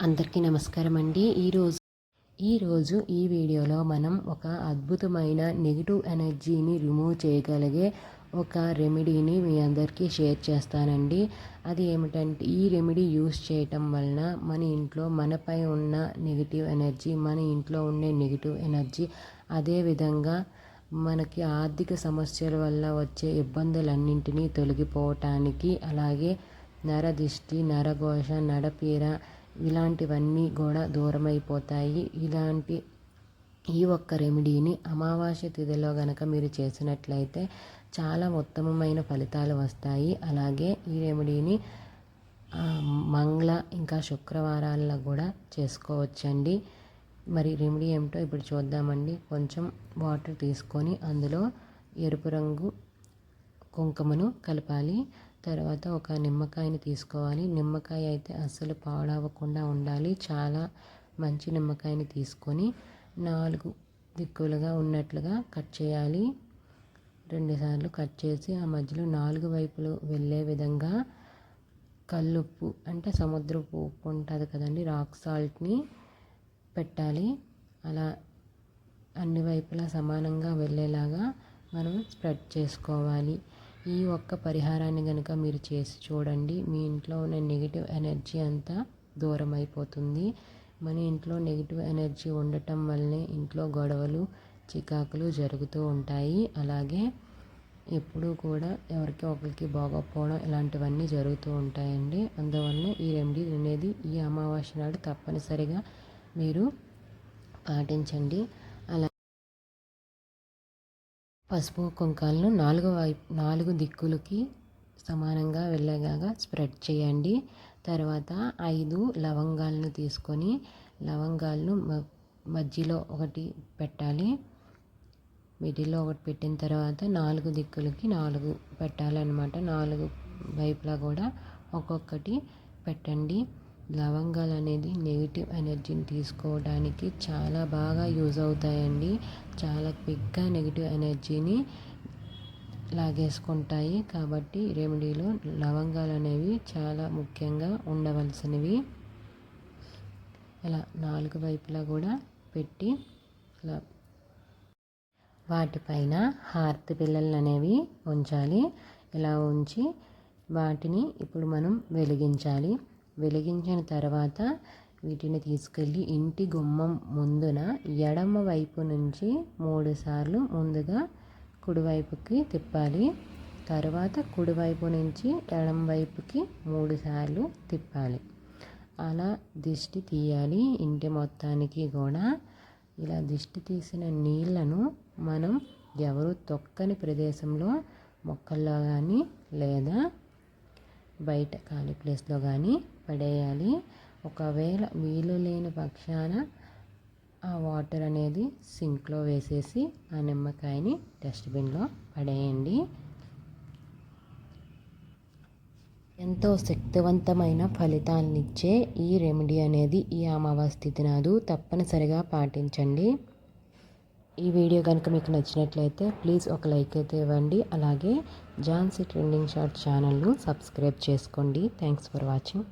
అందరికీ నమస్కారం అండి. ఈరోజు ఈరోజు ఈ వీడియోలో మనం ఒక అద్భుతమైన నెగిటివ్ ఎనర్జీని రిమూవ్ చేయగలిగే ఒక రెమెడీని మీ అందరికీ షేర్ చేస్తానండి. అది ఏమిటంటే ఈ రెమెడీ యూస్ చేయటం వలన మన ఇంట్లో మనపై ఉన్న నెగిటివ్ ఎనర్జీ మన ఇంట్లో ఉండే నెగిటివ్ ఎనర్జీ అదేవిధంగా మనకి ఆర్థిక సమస్యల వల్ల వచ్చే ఇబ్బందులన్నింటినీ తొలగిపోవటానికి అలాగే నరదిష్టి నరఘోష నడపీర ఇలాంటివన్నీ కూడా దూరమైపోతాయి. ఇలాంటి ఈ ఒక్క రెమెడీని అమావాస్య తిథిలో గనక మీరు చేసినట్లయితే చాలా ఉత్తమమైన ఫలితాలు వస్తాయి. అలాగే ఈ రెమెడీని మంగళ ఇంకా శుక్రవారాల్లో కూడా చేసుకోవచ్చండి. మరి రెమెడీ ఏమిటో ఇప్పుడు చూద్దామండి. కొంచెం వాటర్ తీసుకొని అందులో ఎరుపు రంగు కుంకుమను కలపాలి. తర్వాత ఒక నిమ్మకాయని తీసుకోవాలి. నిమ్మకాయ అయితే అస్సలు పాడవకుండా ఉండాలి. చాలా మంచి నిమ్మకాయని తీసుకొని నాలుగు దిక్కులుగా ఉన్నట్లుగా కట్ చేయాలి. రెండుసార్లు కట్ చేసి ఆ మధ్యలో నాలుగు వైపులు వెళ్ళే విధంగా కల్లుప్పు అంటే సముద్రపు ఉప్పు ఉంటుంది కదండి రాక్ సాల్ట్ని పెట్టాలి. అలా అన్ని వైపులా సమానంగా వెళ్ళేలాగా మనం స్ప్రెడ్ చేసుకోవాలి. ఈ ఒక్క పరిహారాన్ని కనుక మీరు చేసి చూడండి మీ ఇంట్లో ఉన్న నెగిటివ్ ఎనర్జీ అంతా దూరం అయిపోతుంది మన ఇంట్లో నెగిటివ్ ఎనర్జీ ఉండటం వల్లనే ఇంట్లో గొడవలు చికాకులు జరుగుతూ ఉంటాయి. అలాగే ఎప్పుడూ కూడా ఎవరికి ఒకరికి బాగోకపోవడం ఇలాంటివన్నీ జరుగుతూ ఉంటాయండి. అందువల్ల ఈ రెమెడీ అనేది ఈ అమావాస్య నాడు తప్పనిసరిగా మీరు పాటించండి. పసుపు కుంకాలను నాలుగు వైపు నాలుగు దిక్కులకి సమానంగా వెళ్ళేలాగా స్ప్రెడ్ చేయండి. తర్వాత ఐదు లవంగాలను తీసుకొని లవంగాలను మధ్యలో ఒకటి పెట్టాలి. మిడిల్లో ఒకటి పెట్టిన తర్వాత నాలుగు దిక్కులకి నాలుగు పెట్టాలన్నమాట. నాలుగు వైపులా కూడా ఒక్కొక్కటి పెట్టండి. లవంగాలు అనేది నెగిటివ్ ఎనర్జీని తీసుకోవడానికి చాలా బాగా యూజ్ అవుతాయండి. చాలా క్విక్గా నెగిటివ్ ఎనర్జీని లాగేసుకుంటాయి. కాబట్టి రెమెడీలో లవంగాలు అనేవి చాలా ముఖ్యంగా ఉండవలసినవి. ఇలా నాలుగు వైపులా కూడా పెట్టి ఇలా వాటిపైన హార్త్ పిల్లలు అనేవి ఉంచాలి. ఇలా ఉంచి వాటిని ఇప్పుడు మనం వెలిగించాలి. వెలిగించిన తర్వాత వీటిని తీసుకెళ్ళి ఇంటి గుమ్మం ముందున ఎడమ వైపు నుంచి మూడు సార్లు ముందుగా కుడివైపుకి తిప్పాలి. తర్వాత కుడివైపు నుంచి ఎడమ వైపుకి మూడు సార్లు తిప్పాలి. అలా దిష్టి తీయాలి. ఇంటి మొత్తానికి కూడా ఇలా దిష్టి తీసిన నీళ్ళను మనం ఎవరు తొక్కని ప్రదేశంలో మొక్కల్లో కానీ లేదా బయట ఖాళీ ప్లేస్లో కానీ పడేయాలి. ఒకవేళ వీలు లేని పక్షాన ఆ వాటర్ అనేది సింక్లో వేసేసి ఆ నిమ్మకాయని డస్ట్బిన్లో పడేయండి. ఎంతో శక్తివంతమైన ఫలితాలనిచ్చే ఈ రెమెడీ అనేది ఈ అమావాస్య నాదు తప్పనిసరిగా పాటించండి. ఈ వీడియో కనుక మీకు నచ్చినట్లయితే ప్లీజ్ ఒక లైక్ అయితే ఇవ్వండి. అలాగే జాన్సీ ట్రెండింగ్ షార్ట్ ఛానల్ను సబ్స్క్రైబ్ చేసుకోండి. Thanks for watching.